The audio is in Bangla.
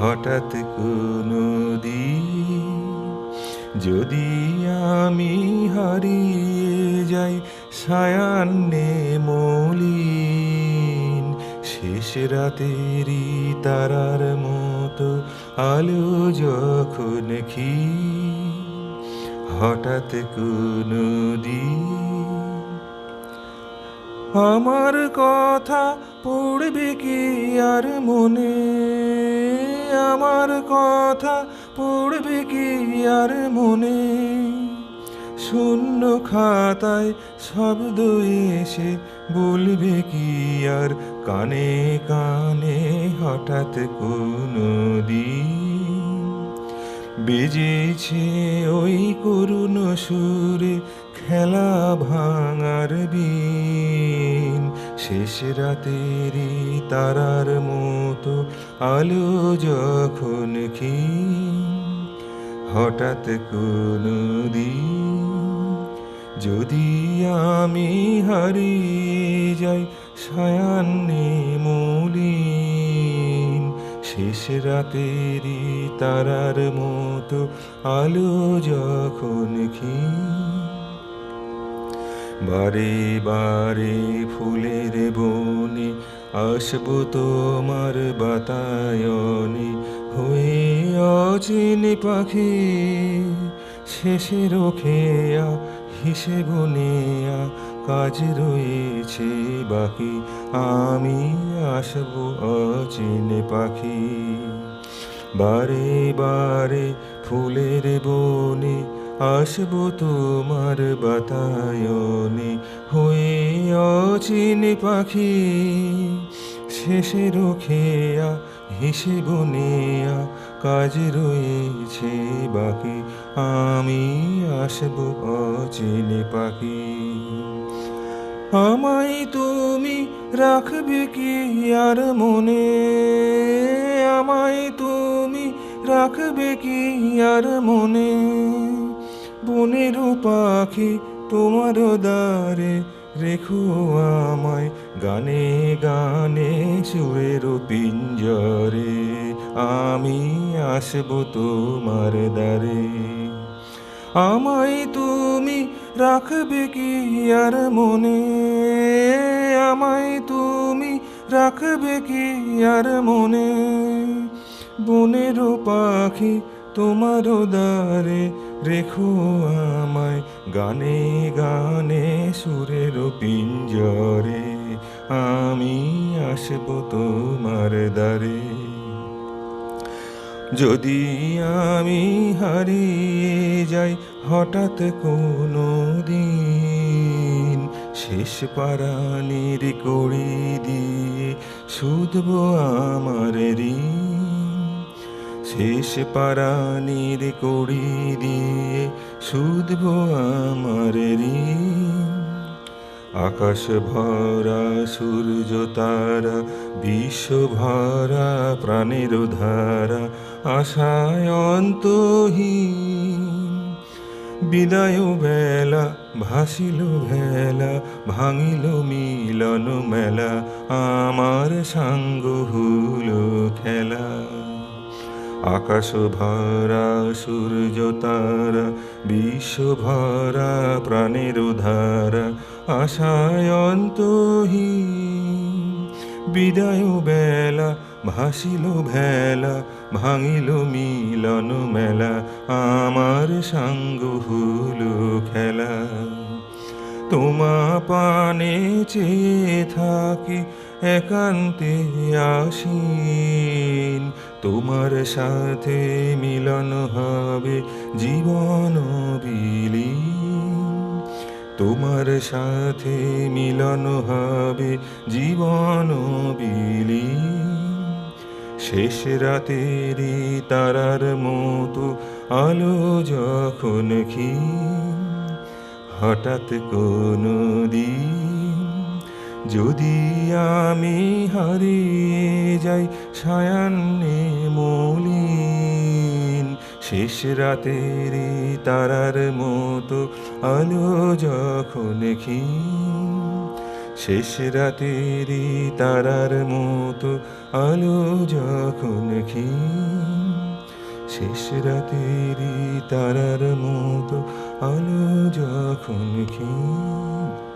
হঠাৎ কোনো যদি আমি হারিয়ে যাই সায়ান্নে মলিন, শেষ রাতেরই তারার মতো আলো যখন খি হঠাৎ কোনো আমার কথা পড়বে কি আর মনে? আমার কথা পড়বে কি আর মনে? শূন্য খাতায় শব্দ এসে বলবে কি আর? কানে কানে হঠাৎ কোনো দিন বেজেছে ওই করুণ সুরে খেলা ভাঙার বিন শেষ রাতেরই তারার মতো আলো যখন কি হঠাৎ কোনো দিন যদি আমি হারিয়ে যাই সায়ান্নে মলিন, শেষ রাতেরই তারার মতো আলো যখন ক্ষীণ, বারে বারে ফুলের বনে আসব তোমার বাতায়নে। হয়ে অচিনে পাখি শেষের খেয়া হিসেব নেয়া কাজ রয়েছে বাকি। আমি আসব অচিনে পাখি। বারে বারে ফুলের বনে আসব তোমার বাতায়নে, হয়ে অচিনে পাখি। শেষের খেয়া হিসেব নেয়া কাজ রয়েছে বাকি। আমি আসব অচিনে পাখি। আমায় তুমি রাখবে কি আর মনে? আমায় তুমি রাখবে কি আর মনে? বনের পাখি তোমার দ্বারে রেখো আমায়। গানে গানে সুরের পিঞ্জরে আমি আসব তোমার দ্বারে। আমায় তুমি রাখবে কি আর মনে? আমায় তুমি রাখবে কি আর মনে? বনের পাখি তোমার দ্বারে রেখো আমায় গানে গানে সুরের পিঞ্জরে, আমি আসব তোমার দ্বারে। যদি আমি হারিয়ে যাই হঠাৎ কোনো দিন, শেষ পারানির কড়ি দিয়ে শুধব আমার ঋণ। শেষ পারানির কড়ি দিয়ে শুধব আমার ঋণ। আকাশ ভরা, সূর্য তারা, বিশ্ব ভরা, প্রাণের ধারা, আশায় অন্তহীন। বিদায় বেলা, ভাসিল ভেলা, ভাঙিল মিলন মেলা, আমার সাঙ্গ হলো খেলা। আকাশ ভরা সূর্য তারা বিশ্ব ভরা প্রাণের ধারা আশায় অন্তহীন বিদায় বেলা, ভাসিল ভেলা, ভাঙিল মিলন মেলা, আমার সাঙ্গ হলো খেলা। তোমা পানে চেয়ে থাকি, একান্তে আসীন। তোমার সাথে মিলন হবে, জীবন বিলীন। তোমার সাথে মিলন হবে, জীবন বিলীন। শেষ রাতেরই তারার মতো আলো যখন ক্ষীণ হঠাৎ কোনো দিন যদি আমি হারিয়ে যাই সায়ান্নে মলিন, শেষ রাতেরই তারার মতো আলো যখন ক্ষীণ শেষ রাতেরই তারার মতো আলো যখন ক্ষীণ শেষ রাতেরই তারার মতো আলো যখন ক্ষীণ